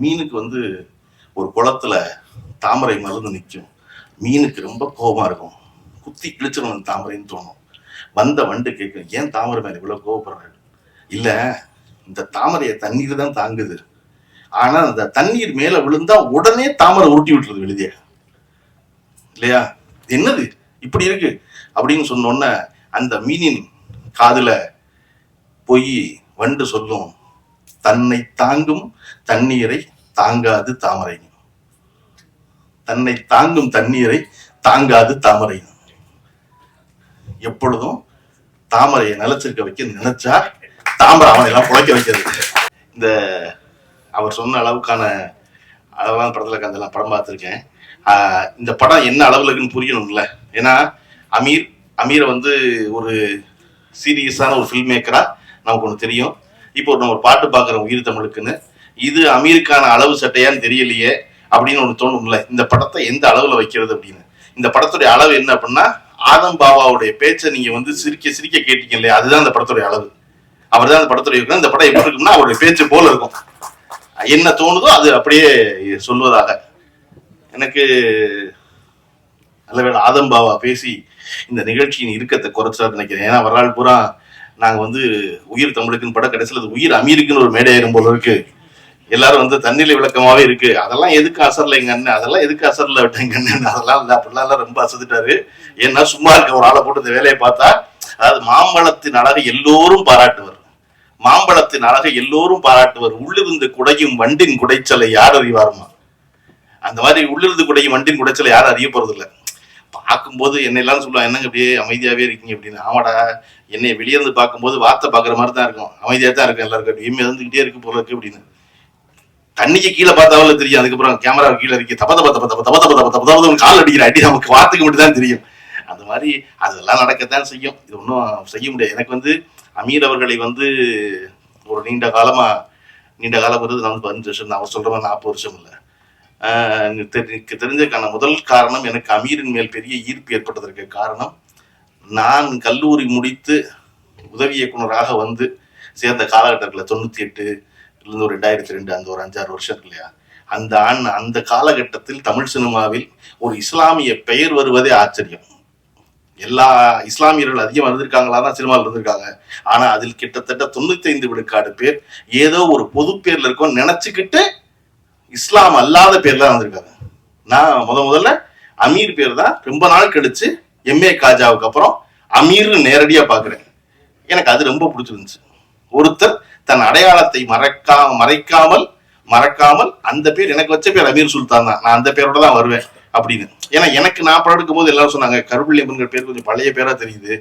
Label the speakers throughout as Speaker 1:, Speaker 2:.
Speaker 1: மீனுக்கு வந்து ஒரு குளத்துல தாமரை மலர்ந்து நிற்கும் மீனுக்கு ரொம்ப கோபமா இருக்கும். குத்தி கிழிச்சிடணும் தாமரைன்னு தோணும். வந்த வண்டு கேட்கும் ஏன் தாமரை மேலே இவ்வளோ கோவப்படுறாரு இல்லை இந்த தாமரையை தண்ணீர் தான் தாங்குது. ஆனால் அந்த தண்ணீர் மேலே விழுந்தா உடனே தாமரை உருட்டி விட்டுருது வெளியே. இல்லையா? என்னது? இப்படி இருக்கு. அப்படின்னு சொன்னோன்ன அந்த மீனின் காதில் போய் வண்டு சொல்லும். தன்னை தாங்கும் தண்ணீரை தாங்காது தாமரை தன்னை தாங்கும் தண்ணீரை தாங்காது தாமரை எப்பொழுதும் தாமரையை நிலச்சிருக்க வைக்க நினைச்சா தாமரை அவனை எல்லாம் புழைக்க வைக்கிறது இந்த அவர் சொன்ன அளவுக்கான அளவான படத்துல கந்தெல்லாம் படம் பார்த்துருக்கேன். இந்த படம் என்ன அளவுல இருக்குன்னு புரியணும்ல. ஏன்னா அமீர் அமீரை வந்து ஒரு சீரியஸான ஒரு ஃபில்ம் மேக்கரா நமக்கு ஒன்று தெரியும். இப்போ நம்ம ஒரு பாட்டு பார்க்குறோம் உயிர் தமிழுக்குன்னு. இது அமீருக்கான அளவு சட்டையான்னு தெரியலையே அப்படின்னு ஒன்று தோணும்ல. இந்த படத்தை எந்த அளவுல வைக்கிறது அப்படின்னு. இந்த படத்துடைய அளவு என்ன அப்படின்னா ஆதம் பாபாவுடைய பேச்சை நீங்க வந்து சிரிக்க சிரிக்க கேட்டீங்க இல்லையா? அதுதான் இந்த படத்துடைய அளவு. அவர் தான் இந்த படத்துடைய இந்த படம் எப்படி இருக்கும்னா அவருடைய பேச்சு போல இருக்கும். என்ன தோணுதோ அது அப்படியே சொல்வதாக. எனக்கு நல்லவேளை ஆதம் பாபா பேசி இந்த நிகழ்ச்சியின் இருக்கத்தை குறைச்சார் நினைக்கிறேன். ஏன்னா வரலாறு பூரா நாங்க வந்து உயிர் தமிழுக்குன்னு படம் கடைசியில் அது உயிர் அமீருக்குன்னு ஒரு மேடை ஏறும் போல இருக்கு. எல்லாரும் வந்து தண்ணில விளக்கமாவே இருக்கு. அதெல்லாம் எதுக்கு அசர்ல எங்க அண்ணன்? அதெல்லாம் எதுக்கு அசர்ல விட்டேங்க அண்ணன்? அதெல்லாம் இல்ல அப்படிலாம் எல்லாம் ரொம்ப அசதிட்டாரு ஏன்னா சும்மா இருக்க ஒரு ஆளை போட்டு இந்த வேலையை பார்த்தா அதாவது மாம்பழத்தின் அழகை எல்லோரும் பாராட்டுவர். மாம்பழத்தின் அழகை எல்லோரும் பாராட்டுவர். உள்ளிருந்து குடையும் வண்டின் குடைச்சலை யார் அறிவாருமா? அந்த மாதிரி உள்ளிருந்து குடையும் வண்டின் குடைச்சலை யாரும் அறிய போறது இல்லை பார்க்கும்போது என்னை எல்லாரும் சொல்லுவாங்க என்னங்க அப்படியே அமைதியாவே இருக்கீங்க அப்படின்னு ஆமாடா என்னை வெளியே இருந்து பார்க்கும்போது வார்த்தை பார்க்குற மாதிரி தான் இருக்கும் அமைதியா தான் இருக்கும் எல்லாருக்கும் அப்படியே இருந்துகிட்டே இருக்கு போல இருக்கு அப்படின்னு தண்ணிக்கு கீழே பார்த்தாவில் தெரியும் அதுக்கப்புறம் கேமரா கீழே இருக்கு தப்ப தப்ப தப்ப தப்ப தப்ப தப்ப தப்ப தப்ப கால் அடிக்கிற அடி நமக்கு வார்த்தைக்கு மட்டும் தான் தெரியும் அந்த மாதிரி அதெல்லாம் நடக்கத்தான் செய்யும் இது ஒன்றும் செய்ய முடியாது எனக்கு வந்து அமீர் அவர்களை வந்து ஒரு நீண்ட காலமா நீண்ட காலம் வந்து நான் வந்து பதினஞ்சு வருஷம் நான் அவர் சொல்ற மாதிரி நாற்பது வருஷம் இல்லை எனக்கு தெரிஞ்சதுக்கான முதல் காரணம் எனக்கு அமீரின் மேல் பெரிய ஈர்ப்பு ஏற்பட்டதற்கு காரணம் நான் கல்லூரி முடித்து உதவி இயக்குனராக வந்து சேர்ந்த காலகட்டத்தில் தொண்ணூற்றி எட்டுலேருந்து ஒரு ரெண்டாயிரத்தி ரெண்டு அந்த ஒரு அஞ்சாறு வருஷம் இருக்கு இல்லையா? அந்த ஆண் அந்த காலகட்டத்தில் தமிழ் சினிமாவில் ஒரு இஸ்லாமிய பெயர் வருவதே ஆச்சரியம். எல்லா இஸ்லாமியர்கள் அதிகம் இருந்திருக்காங்களா தான் சினிமாவில் இருந்திருக்காங்க. ஆனால் அதில் கிட்டத்தட்ட தொண்ணூத்தி ஐந்து விழுக்காடு பேர் ஏதோ ஒரு பொது பேர்ல இருக்கோம் நினைச்சுக்கிட்டு இஸ்லாம் அல்லாத பேர் தான் வந்திருக்காங்க. நான் முத முதல்ல அமீர் பேர் தான் ரொம்ப நாள் கழிச்சு எம்ஏ காஜாவுக்கு அப்புறம் அமீர்னு நேரடியாக பார்க்குறேன் எனக்கு அது ரொம்ப பிடிச்சிருந்துச்சு. ஒருத்தர் தன் அடையாளத்தை மறக்கா மறைக்காமல் மறக்காமல் அந்த பேர் எனக்கு வச்ச பேர் அமீர் சுல்தான் தான். நான் அந்த பேரோட தான் வருவேன் அப்படின்னு. ஏன்னா எனக்கு நான் படம் எடுக்கும் போது எல்லாரும் சொன்னாங்க கருவள்ளியம்மன்கிற பேர் கொஞ்சம் பழைய பேரா தெரியுது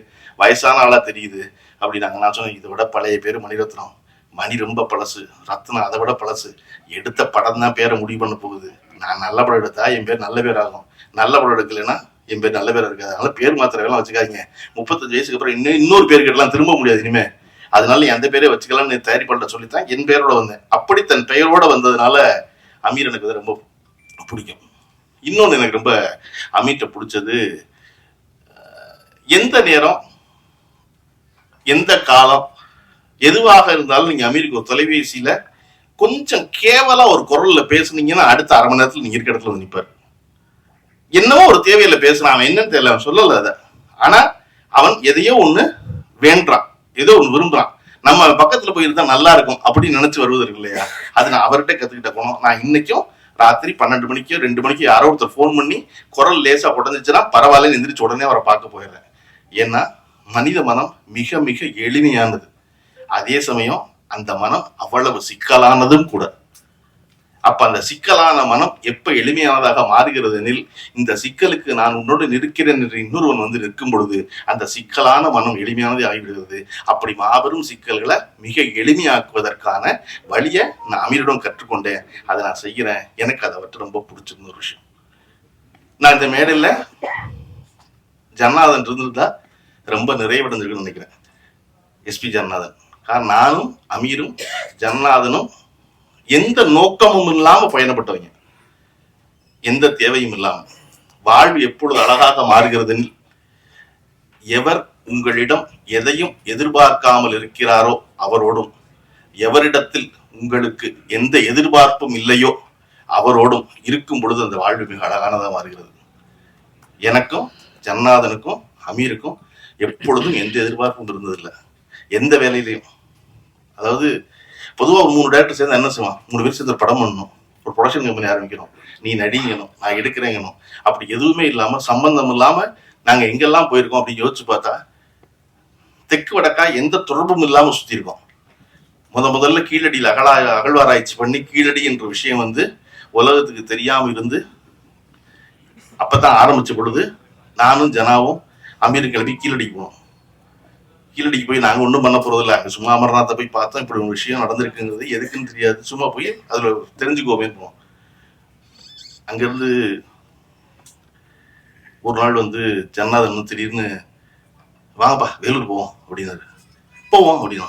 Speaker 1: வயசான ஆளா தெரியுது அப்படின்னாங்க. நான் சொன்னேன் இதை விட பழைய பேர் மணிரத்னம். மணி ரொம்ப பழசு ரத்னம் அதை விட பழசு. எடுத்த படம் தான் பேரை முடிவு பண்ண போகுது. நான் நல்ல படம் எடுத்தா என் பேர் நல்ல பேர் ஆகும். நல்ல படம் எடுக்கலைன்னா என் பேர் நல்ல பேர் இருக்காது. அதனால பேர் மாத்திர வேலை வச்சுக்காதீங்க. முப்பத்தஞ்சு வயசுக்கு அப்புறம் இன்னும் இன்னொரு பேர் கேட்டலாம் திரும்ப முடியாது இனிமே. அதனால எந்த பேரே வச்சுக்கலாம்னு தயாரி பண்ண சொல்லித்தான் என் பேரோட வந்தேன். அப்படி தன் பெயரோட வந்ததுனால அமீர் எனக்கு வந்து ரொம்ப பிடிக்கும். இன்னொன்று எனக்கு ரொம்ப அமீர்கிட்ட பிடிச்சது எந்த நேரம் எந்த காலம் எதுவாக இருந்தாலும் நீங்க அமீருக்கு தொலைபேசியில கொஞ்சம் கேவலா ஒரு குரல்ல பேசுனீங்கன்னா அடுத்த அரை மணி நேரத்துல நீங்க இருக்க இடத்துல வந்து நிப்பாரு. என்னவோ ஒரு தேவையில பேசுறான் அவன் என்னன்னு தெரியல அவன் சொல்லல அதை. ஆனா அவன் எதையோ ஒண்ணு வேண்டான் ஏதோ ஒண்ணு விரும்புறான். நம்ம பக்கத்துல போயிருந்தா நல்லா இருக்கும் அப்படின்னு நினைச்சு வருவது இருக்கு இல்லையா? அது நான் அவர்கிட்ட கத்துக்கிட்ட போனோம் நான் இன்னைக்கும் ராத்திரி பன்னெண்டு மணிக்கோ ரெண்டு மணிக்கு யாரோ ஒருத்தர் ஃபோன் பண்ணி குரல் லேசா உடஞ்சிச்சுன்னா பரவாயில்லன்னு எந்திரிச்சு உடனே அவரை பார்க்க போயிடுறேன். ஏன்னா மனித மனம் மிக மிக எளிமையானது. அதே சமயம் அந்த மனம் அவ்வளவு சிக்கலானதும் கூட. அப்ப அந்த சிக்கலான மனம் எப்ப எளிமையானதாக மாறுகிறது எனில் இந்த சிக்கலுக்கு நான் உன்னோடு நிற்கிறேன் என்று இன்னொருவன் வந்து நிற்கும் பொழுது அந்த சிக்கலான மனம் எளிமையானதே ஆகிவிடுகிறது. அப்படி மாபெரும் சிக்கல்களை மிக எளிமையாக்குவதற்கான வழியை நான் அமீரிடம் கற்றுக்கொண்டேன். அதை நான் செய்கிறேன். எனக்கு அதை விட்டு ரொம்ப பிடிச்சிருந்த ஒரு விஷயம். நான் இந்த மேடையில் ஜன்னாதன் இருந்திருந்தா ரொம்ப நிறைவடைஞ்சிருக்குன்னு நினைக்கிறேன். எஸ்பி ஜன்னாதன் காரணம் நானும் அமீரும் ஜன்னாதனும் எந்த நோக்கமும் இல்லாம பயணப்பட்டவங்க. எந்த தேவையும் இல்லாம. வாழ்வு எப்பொழுது அழகாக மாறுகிறது எவர் உங்களிடம் எதையும் எதிர்பார்க்காமல் இருக்கிறாரோ அவரோடும் எவரிடத்தில் உங்களுக்கு எந்த எதிர்பார்ப்பும் இல்லையோ அவரோடும் இருக்கும் பொழுது அந்த வாழ்வு மிக அழகானதாக மாறுகிறது. எனக்கும் ஜன்னாதனுக்கும் அமீருக்கும் எப்பொழுதும் எந்த எதிர்பார்ப்பும் இருந்ததில்லை. எந்த வேலையிலையும் அதாவது பொதுவாக மூணு டேரக்டர் சேர்ந்து என்ன செய்வான்? மூணு பேர் சேர்ந்து படம் பண்ணணும். ஒரு ப்ரொடக்ஷன் கம்பெனி ஆரம்பிக்கணும். நீ நடிங்கணும் நான் எடுக்கிறேங்கணும். அப்படி எதுவுமே இல்லாமல் சம்பந்தம் இல்லாமல் நாங்கள் எங்கெல்லாம் போயிருக்கோம் அப்படின்னு யோசிச்சு பார்த்தா தெற்கு வடக்கா எந்த தொடர்பும் இல்லாமல் சுற்றிருக்கோம் முத முதல்ல கீழடியில் அகலா அகழ்வாராய்ச்சி பண்ணி கீழடி என்ற விஷயம் வந்து உலகத்துக்கு தெரியாமல் இருந்து அப்போ தான் ஆரம்பிச்ச பொழுது நானும் ஜனாவும் அமீர் கிளம்பி கீழடி போனோம். கீழடிக்கு போய் நாங்க ஒன்றும் பண்ண போகிறதில்ல அங்க சும்மா அமர்நாத்தை போய் பார்த்தோம். இப்படி ஒரு விஷயம் நடந்திருக்குங்கிறது எதுக்குன்னு தெரியாது. சும்மா போய் அதுல தெரிஞ்சுக்கோமே போவோம். அங்கிருந்து ஒரு நாள் வந்து ஜன்னாதன் திடீர்னு வாங்கப்பா வேலூர் போவோம் அப்படின்னாரு. போவோம் அப்படின்னா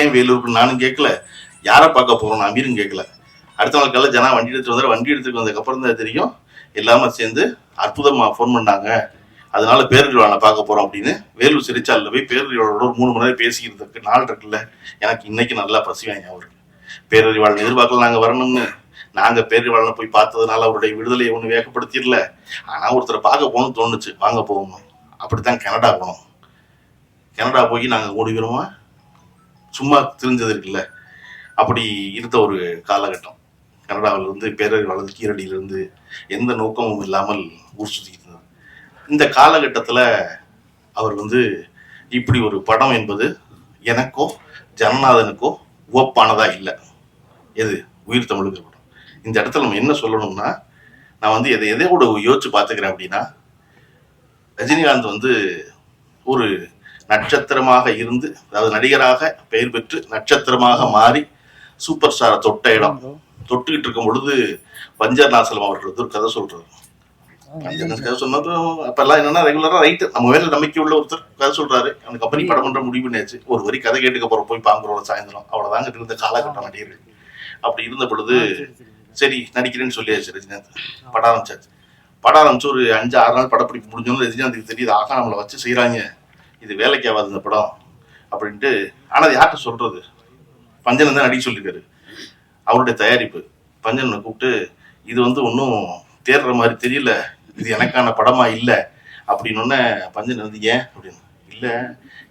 Speaker 1: ஏன் வேலூருக்கு நானும் கேட்கல. யாரை பார்க்க போறோம் நான் அமீரும் கேட்கல. அடுத்த நாள் காலையில் ஜனா வண்டி எடுத்துட்டு வந்தார். வண்டி எடுத்துட்டு வந்ததுக்கு அப்புறம் தான் தெரியும். எல்லாமே சேர்ந்து அற்புதமா ஃபோன் பண்ணாங்க. அதனால பேரறிவாளனை பார்க்க போறோம் அப்படின்னு வேலூர் சிறைச்சாலையில் போய் பேரறிவாளோட ஒரு மூணு மணி நேரம் பேசிக்கிறதுக்கு நாள் இருக்குல்ல. எனக்கு இன்னைக்கு நல்லா பசி அவருக்கு பேரறிவாளன் எதிர்பார்க்கல நாங்கள் வரணும்னு. நாங்கள் பேரறிவாளனை போய் பார்த்ததுனால அவருடைய விடுதலையை ஒன்றும் வேகப்படுத்திடல. ஆனால் ஒருத்தரை பார்க்க போகணும்னு தோணுச்சு. வாங்க போகணும் அப்படித்தான் கனடா போனோம். கனடா போய் நாங்கள் மூணு சும்மா தெரிஞ்சது இருக்குல்ல. அப்படி இருந்த ஒரு காலகட்டம். கனடாவிலிருந்து பேரறிவாளர் கீரடியிலிருந்து எந்த நோக்கமும் இல்லாமல் ஊர் சுற்றிக்கிட்டு இந்த காலகட்டத்தில் அவர் வந்து இப்படி ஒரு படம் என்பது எனக்கோ ஜனநாதனுக்கோ உவப்பானதா இல்லை. எது? உயிர் தமிழுக்கு படம். இந்த இடத்துல நம்ம என்ன சொல்லணும்னா நான் வந்து எதை எதையோட யோசிச்சு பார்த்துக்கிறேன் அப்படின்னா ரஜினிகாந்த் வந்து ஒரு நட்சத்திரமாக இருந்து அதாவது நடிகராக பெயர் பெற்று நட்சத்திரமாக மாறி சூப்பர் ஸ்டாரை தொட்ட இடம். தொட்டுக்கிட்டு இருக்கும் பொழுது பஞ்சர் நாசலம் அவர்கள் வந்து ஒரு கதை சொல்றாரு. கதை சொன்னது அப்பெல்லாம் என்னன்னா ரெகுலரா ரைட்டு நம்ம மேல நம்பிக்கை உள்ள ஒருத்தர் கதை சொல்றாரு. அந்த கம்பெனி படம் பண்ற முடிவு பண்ணியாச்சு. ஒரு வரி கதை கேட்டுக்க போறோம் போய் பாங்குறோம் சாயந்தரம். அவ்வளவுதாங்க இருந்த காலகட்டம் நடிகர்கள் அப்படி இருந்த பொழுது சரி நடிக்கிறேன்னு சொல்லியாச்சு ரஜினிகாந்த். படம் ஆரம்பிச்சாச்சு. படம் ஆரம்பிச்சு ஒரு அஞ்சு ஆறு நாள் படப்பிடிப்பு முடிஞ்சோன்னு ரஜினிகாந்துக்கு தெரியுது ஆகா நம்மளை வச்சு செய்றாங்க. இது வேலைக்கு ஆகாது இந்த படம். அப்படின்ட்டு ஆனா அது யார்கிட்ட சொல்றது? பஞ்சன் தான் நடிக்க சொல்லியிருக்காரு. அவருடைய தயாரிப்பு. பஞ்சனை கூப்பிட்டு இது வந்து ஒன்றும் தேடுற மாதிரி தெரியல. இது எனக்கான படமா இல்லை அப்படின்னு பஞ்சன் வந்து ஏன்? அப்படின்னு. இல்லை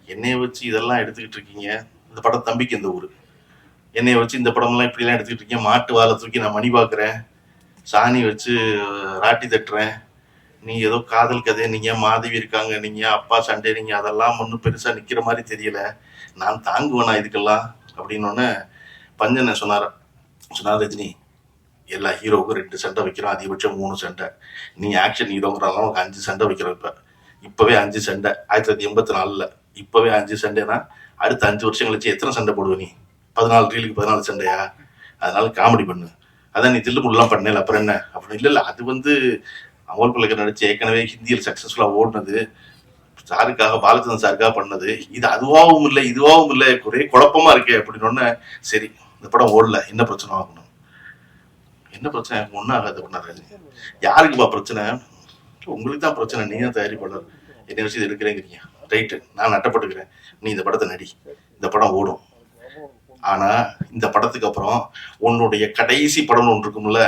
Speaker 1: என்னைய வச்சு இதெல்லாம் எடுத்துக்கிட்டு இருக்கீங்க. இந்த படம் தம்பிக்கு இந்த ஊர்? என்னைய வச்சு இந்த படம்லாம் இப்படிலாம் எடுத்துக்கிட்டு இருக்கீங்க. மாட்டு வாழை தூக்கி நான் மணி பார்க்குறேன் சாணி வச்சு ராட்டி தட்டுறேன். நீ ஏதோ காதல் கதை நீங்க மாதவி இருக்காங்க? நீங்க அப்பா சண்டை நீங்க அதெல்லாம் ஒன்றும் பெருசா நிக்கிற மாதிரி தெரியல. நான் தாங்குவேனா இதுக்கெல்லாம்? அப்படின்னு பஞ்சனை சொன்னார்? சொன்னார் ரஜினி எல்லா ஹீரோவுக்கும் ரெண்டு சண்டை வைக்கிறோம் அதிகபட்சம் மூணு சண்டை. நீ ஆக்ஷன் ஹீரோங்கிறனால உனக்கு அஞ்சு சண்டை வைக்கிறோம் இப்போ. இப்போவே அஞ்சு சண்டை ஆயிரத்தி தொள்ளாயிரத்தி எண்பத்தி நாலில். இப்போவே அஞ்சு சண்டைனா அடுத்த அஞ்சு வருஷம் கழிச்சு எத்தனை சண்டை போடுவ நீ? பதினாலு ரீலுக்கு பதினாலு சண்டையா? அதனால காமெடி பண்ணு. அதான் நீ தில்லுமுல்லாம் பண்ணல அப்புறம் என்ன? அப்படின்னு இல்லை இல்லை அது வந்து அமோல் பல்லக்கர் நடிச்சு ஏற்கனவே ஹிந்தியில் சக்சஸ்ஃபுல்லாக ஓடினது. சாருக்காக பாலச்சந்திரன் சாருக்காக பண்ணது. இது அதுவாகவும் இல்லை இதுவாகவும் இல்லை. ஒரே குழப்பமா இருக்கே அப்படின்னு சரி இந்த படம் ஓடல என்ன பிரச்சனை? ஆகணும் என்ன பிரச்சனை? ஒன்றும் ஆகாது பண்ணாரு யாருக்குப்பா பிரச்சனை? உங்களுக்கு தான் பிரச்சனை. நீ தான் தயாரிப்பாளர். என்னை வச்சு இது எடுக்கிறேங்கிறீங்க. ரைட்டு நான் நட்டப்பட்டுக்கிறேன். நீ இந்த படத்தை நடி. இந்த படம் ஓடும். ஆனா இந்த படத்துக்கு அப்புறம் உன்னுடைய கடைசி படம்னு ஒன்று இருக்கும்ல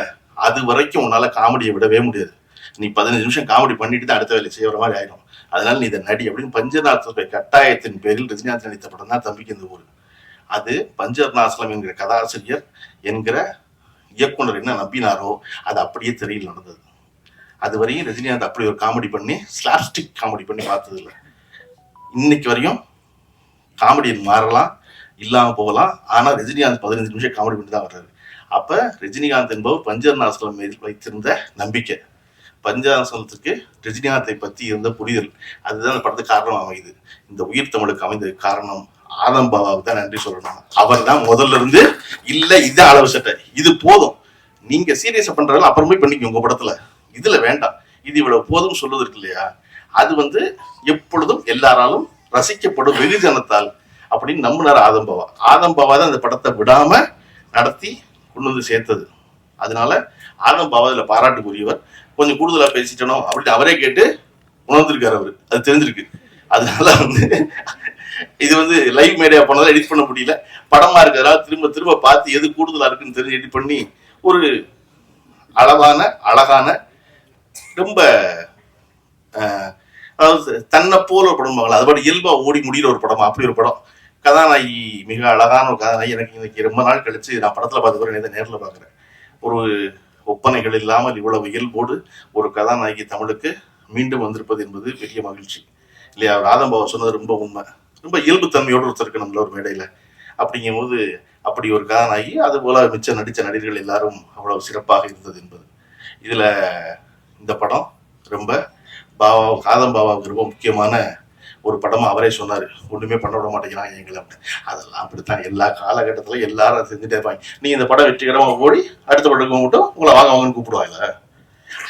Speaker 1: அது வரைக்கும் உன்னால காமெடியை விடவே முடியாது. நீ பதினஞ்சு நிமிஷம் காமெடி பண்ணிட்டு தான் அடுத்த வேலை செய்யற மாதிரி ஆயிடும் அதனால நீ இதை நடி அப்படின்னு பஞ்சநாத் கட்டாயத்தின் பேரில் ரஜினிகாந்த் நடித்த படம் தான் தம்பிக்கு இந்த ஊர். அது பஞ்சர்நாசலம் என்கிற கதாசிரியர் என்கிற இயக்குனர் என்ன நம்பினாரோ அது அப்படியே திரையில் நடந்தது. அது வரையும் ரஜினிகாந்த் அப்படி ஒரு காமெடி பண்ணி ஸ்லாப்ஸ்டிக் காமெடி பண்ணி பார்த்தது இல்லை இன்னைக்கு வரையும் காமெடியன் மாறலாம் இல்லாமல் போகலாம். ஆனால் ரஜினிகாந்த் பதினஞ்சு நிமிஷம் காமெடி பண்ணி தான் வர்றாரு. அப்போ ரஜினிகாந்த் என்பவர் பஞ்சர்நாசலம் மீது வைத்திருந்த நம்பிக்கை. பஞ்சாசனத்துக்கு ரஜினிகாந்தை பற்றி இருந்த புரிதல் அதுதான் அந்த படத்துக்கு காரணம் அமையுது. இந்த உயிர் தமிழுக்கு அமைந்த காரணம் ஆதம் பாபாவுக்கு தான் நன்றி சொல்லணும். அவர் தான் முதல்ல இருந்து இல்ல இது அளவு சட்டை. இது போதும். நீங்க சீரியஸா பண்றதுல அப்புறமே பண்ணிக்கோங்க உங்க படத்துல. இதுல வேண்டாம். இது இவ்வளவு போதும் சொல்லுவது இருக்கு இல்லையா? அது வந்து எப்பொழுதும் எல்லாராலும் ரசிக்கப்படும் வெகுஜனத்தால் அப்படின்னு நம்பினார் ஆதம்பாவா ஆதம்பாவா தான் அந்த படத்தை விடாம நடத்தி கொண்டு வந்து சேர்த்தது. அதனால ஆதம்பாவா இதுல பாராட்டுக்குரியவர். கொஞ்சம் கூடுதலா பேசிட்டனோ அப்படின்னு அவரே கேட்டு உணர்ந்திருக்காரு அவரு. அது தெரிஞ்சிருக்கு. அதனால வந்து இது வந்து லைவ் மீடியா போனதால் எடிட் பண்ண முடியல. படமா இருக்கிறதால திரும்ப திரும்ப பார்த்து எது கூடுதலா இருக்குன்னு தெரிஞ்சு எடிட் பண்ணி ஒரு அளவான அழகான ரொம்ப அதாவது தன்னை போல ஒரு படம் பார்க்கலாம். அது பாட்டு இயல்பா ஓடி முடிகிற ஒரு படம்? அப்படி ஒரு படம். கதாநாயகி மிக அழகான ஒரு கதாநாயகி எனக்கு இன்னைக்கு ரொம்ப நாள் கழிச்சு நான் படத்துல பார்த்து இதை நேரில் பார்க்குறேன். ஒரு ஒப்பனைகள் இல்லாமல் இவ்வளவு இயல்போடு ஒரு கதாநாயகி தமிழுக்கு மீண்டும் வந்திருப்பது என்பது பெரிய மகிழ்ச்சி. இல்லையா? ராதம்பாவை சொன்னது ரொம்ப உண்மை. ரொம்ப இயல்புத்தன்மையோடு ஒருத்தர் இருக்கணும்ல ஒரு மேடையில அப்படிங்கும்போது அப்படி ஒரு கதாநாயகி அது போல மிச்ச நடித்த நடிகர்கள் எல்லாரும் அவ்வளவு சிறப்பாக இருந்தது என்பது. இதுல இந்த படம் ரொம்ப பாபா காதம் பாபாவுக்கு ரொம்ப முக்கியமான ஒரு படமா அவரே சொன்னாரு. ஒண்ணுமே பண்ண விட மாட்டேங்கிறாங்க எங்களை அப்படின்னு. அதெல்லாம் அப்படித்தான். எல்லா காலகட்டத்திலும் எல்லாரும் செஞ்சுட்டே இருப்பாங்க. நீ இந்த படம் வெற்றிகரமா ஓடி அடுத்த படத்துக்கு மட்டும் உங்களை வாங்க வாங்கன்னு கூப்பிடுவாங்க.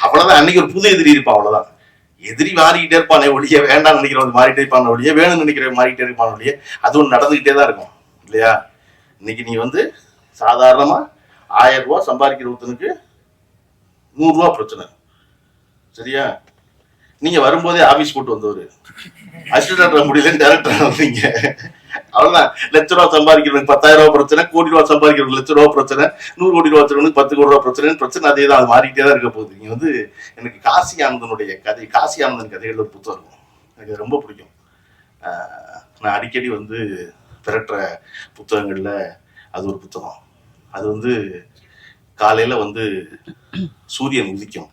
Speaker 1: அவ்வளவுதான். அன்னைக்கு ஒரு புது எதிரி இருப்பான் அவ்வளவுதான். எதிரி மாறிக்கிட்டே இருப்பானே ஒழிய வேண்டாம்னு நினைக்கிறவங்க மாறிட்டே இருப்பான ஒழிய வேணும்னு நினைக்கிறவங்க மாறிட்டே இருப்பான ஒழிய அதுவும் நடந்துக்கிட்டே நடந்துகிட்டே தான் இருக்கும். இல்லையா? இன்னைக்கு நீ வந்து சாதாரணமா ஆயிரம் ரூபா சம்பாதிக்கிற ஒருத்தனுக்கு நூறுரூவா பிரச்சனை. சரியா? நீங்க வரும்போதே ஆபீஸ் போட்டு வந்தவர். அசிஸ்டன்ட் முடியலன்னு டேரக்டர் வந்தீங்க. அவ்வளவுதான். லட்ச ரூபா சம்பாதிக்கிறவனுக்கு பத்தாயிரம் ரூபாய் பிரச்சனை கோடி ரூபா சம்பாதிக்கிறவனுக்கு லட்ச ரூபா பிரச்சனை நூறு கோடி ரூபா வச்சிருவனுக்கு பத்து கோடி ரூபா பிரச்சனை பிரச்சனை அதே தான் அது மாறிக்கிட்டே தான் இருக்க போகுது. நீங்க வந்து எனக்கு காசி ஆனந்தனுடைய கதை காசி ஆனந்தன் கதைகள் ஒரு புத்தகம் எனக்கு ரொம்ப பிடிக்கும். நான் அடிக்கடி வந்து திரட்டுற புத்தகங்களில் அது ஒரு புத்தகம். அது வந்து காலையில் வந்து சூரியன் உதிக்கும்.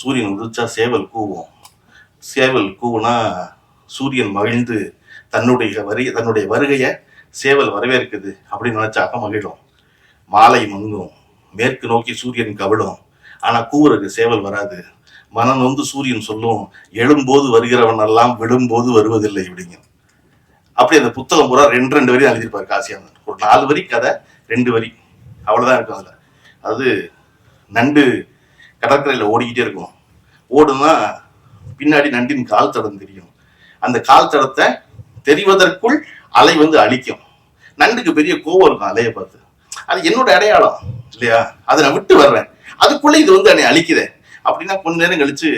Speaker 1: சூரியன் உதிச்சா சேவல் கூவும். சேவல் கூவுனா சூரியன் மகிழ்ந்து தன்னுடைய வரி தன்னுடைய வருகையை சேவல் வரவேற்குது அப்படின்னு நினைச்சாக்க மகிழும். மாலை மங்கும் மேற்கு நோக்கி சூரியன் கவிழும். ஆனா கூவுறது சேவல் வராது. மனம் வந்து சூரியன் சொல்லும் எழும்போது வருகிறவன் எல்லாம் விழும்போது வருவதில்லை அப்படிங்க. அப்படி அந்த புத்தகம் பூரா ரெண்டு ரெண்டு வரி எழுதியிருப்பார் காசியானந்தன். ஒரு நாலு வரி கதை ரெண்டு வரி. அவ்வளோதான் இருக்கும் அதில். அது நண்டு கடற்கரையில் ஓடிக்கிட்டே இருக்கும். ஓடுனா பின்னாடி நண்டின் கால் தடம் தெரியும். அந்த கால் தடத்தை தெரிவதற்குள் அலை வந்து அழிக்கும். நண்டுக்கு பெரிய கோவம் இருக்கும் அலையை பார்த்து. அது என்னோட அடையாளம் இல்லையா? அதை நான் விட்டு வர்றேன். அதுக்குள்ளே இது வந்து என்னை அழிக்கிறேன் அப்படின்னா கொஞ்ச நேரம் கழிச்சு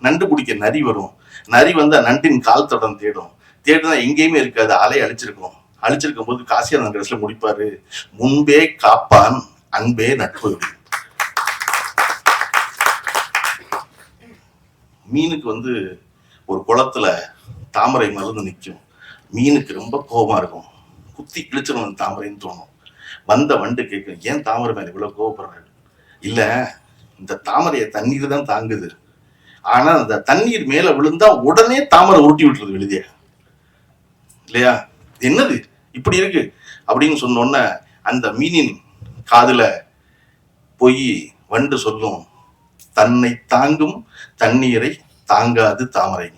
Speaker 1: நண்டு பிடிக்க நரி வரும். நரி வந்து நண்டின் கால் தடம் தேடும். தேடுனா எங்கேயுமே இருக்காது. அலை அழிச்சிருக்கும். அழிச்சிருக்கும் போது காசியானந்த கடைசியில் முடிப்பாரு முன்பே காப்பான் அன்பே நட்பு. மீனுக்கு வந்து ஒரு குளத்துல தாமரை மலர்ந்து நிற்கும் மீனுக்கு ரொம்ப கோபமா இருக்கும். குத்தி கிழிச்சிடும் அந்த தாமரைன்னு தோணும். வந்த வண்டு கேட்கும் ஏன் தாமரை மேல இவ்வளோ கோவப்படுறாரு? இல்ல இந்த தாமரையை தண்ணீர் தான் தாங்குது. ஆனா அந்த தண்ணீர் மேல விழுந்தா உடனே தாமரை உருட்டி விட்டுருது வெளியே. இல்லையா? என்னது? இப்படி இருக்கு? அப்படின்னு சொன்னோன்ன அந்த மீனின் காதுல போய் வண்டு சொல்லும் தன்னை தாங்கும் தண்ணீரை தாங்காது தாமரை.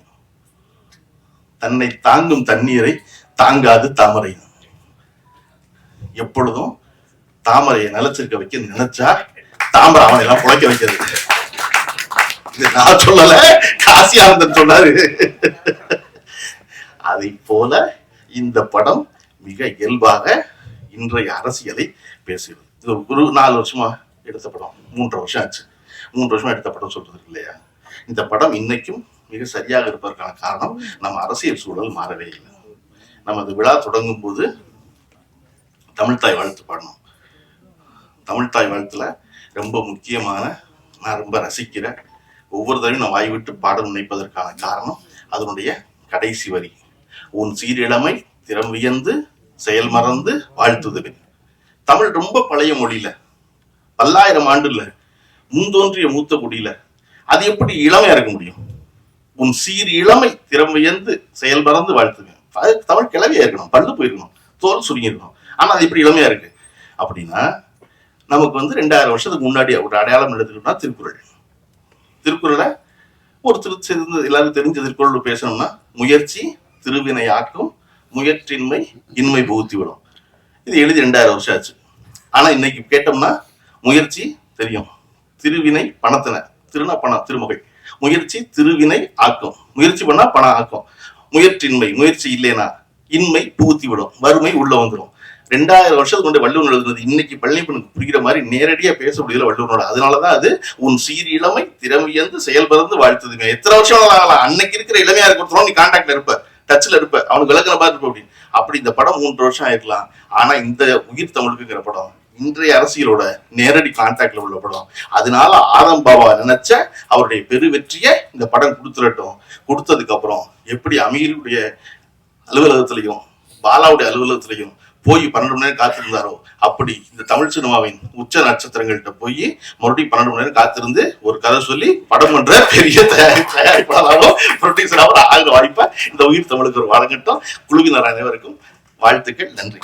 Speaker 1: தன்னை தாங்கும் தண்ணீரை தாங்காது தாமரை. எப்பொழுதும் தாமரையை நிலச்சிருக்க வைக்க நினைச்சா தாமரை அவனை எல்லாம் புழைக்க வைக்கிறது. இது நான் சொல்லல காசி ஆனந்தன் சொன்னாரு. அதை போல இந்த படம் மிக இயல்பாக இன்றைய அரசியலை பேசுகிறது. இது ஒரு நாலு வருஷமா எடுத்த படம் மூன்று வருஷம் ஆச்சு. மூன்று வருஷமா எடுத்த படம் சொல்றது இல்லையா? இந்த படம் இன்னைக்கும் மிக சரியாக இருப்பதற்கான காரணம் நம்ம அரசியல் சூழல் மாறவே இல்லை. நமது விழா தொடங்கும் போது தமிழ்தாய் வாழ்த்து பாடணும். தமிழ்தாய் வாழ்த்துல ரொம்ப முக்கியமான நான் ரொம்ப ரசிக்கிற ஒவ்வொரு தடவையும் நான் வாய் விட்டு பாட நினைப்பதற்கான காரணம் அதனுடைய கடைசி வரி. உன் சீரிழமை திறம் வியந்து செயல் மறந்து வாழ்த்துதுவே தமிழ் ரொம்ப பழைய மொழியில பல்லாயிரம் ஆண்டுல முந்தோன்றிய மூத்த குடியில அது எப்படி இளமையா இருக்க முடியும்? உன் சீர் இளமை திறம் வியந்து செயல் மறந்து அது தமிழ் கிளவியா இருக்கணும் பல்லு போயிருக்கணும் தோல் சுருங்கிருக்கணும் ஆனா அது இப்படி இளமையா இருக்கு. அப்படின்னா நமக்கு வந்து ரெண்டாயிரம் வருஷத்துக்கு முன்னாடி ஒரு அடையாளம் எடுத்துக்கிட்டோம்னா திருக்குறள். திருக்குறளை ஒரு திரு தெரிந்த எல்லாருக்கும் தெரிஞ்ச திருக்குறள் பேசணும்னா முயற்சி திருவினை ஆக்கும் முயற்சின்மை இன்மை புகுத்தி விடும். இது எழுதி ரெண்டாயிரம் வருஷம் ஆச்சு. ஆனா இன்னைக்கு கேட்டோம்னா முயற்சி தெரியும். திருவினை பணத்தின திருநா பணம் திருமகை முயற்சி திருவினை ஆக்கும். முயற்சி பண்ணா பணம் ஆக்கும். முயற்சியின்மை முயற்சி இல்லைனா இன்மை புகுத்தி விடும் வறுமை உள்ள வந்துடும் ரெண்டாயிரம் வருஷத்துக்கு கொண்டு வள்ளுவன் எழுதுனது இன்னைக்கு பள்ளிப்பனுக்கு புரிகிற மாதிரி நேரடியா பேச முடியல வள்ளுவனோட. அதனாலதான் அது உன் சீர் இளமை திறமையந்து செயல்பறந்து வாழ்த்துதுமே எத்தனை வருஷம் ஆகலாம். அன்னைக்கு இருக்கிற இளமையா இருக்கிறோம் நீ கான்டாக்ட்ல இருப்ப. டச்ல இருப்ப. அவனுக்கு விளக்குற மாதிரி இருப்ப அப்படின்னு அப்படி இந்த படம் மூன்று வருஷம் ஆயிருக்கலாம். ஆனா இந்த உயிர் தமிழுக்குங்கிற படம் இன்றைய அரசியலோட நேரடி கான்டாக்ட்ல உள்ள படம். அதனால ஆரம்பாவா நினைச்ச அவருடைய பெரு வெற்றியை இந்த படம் கொடுத்துடட்டும் கொடுத்ததுக்கு அப்புறம் எப்படி அமீருடைய அலுவலகத்திலையும் பாலாவுடைய அலுவலகத்திலையும் போய் பன்னெண்டு மணி நேரம் காத்திருந்தாரோ அப்படி இந்த தமிழ் சினிமாவின் உச்ச நட்சத்திரங்கள்கிட்ட போய் மறுபடியும் பன்னெண்டு மணி நேரம் காத்திருந்து ஒரு கதை சொல்லி படம் பண்ற பெரிய தயாரிப்பாளராகவும் ப்ரொடியூசராகவும் ஆகிற வாய்ப்பை இந்த உயிர் தமிழுக்கு ஒரு வழங்கட்டும். குழுவினர் அனைவருக்கும் வாழ்த்துக்கள். நன்றி.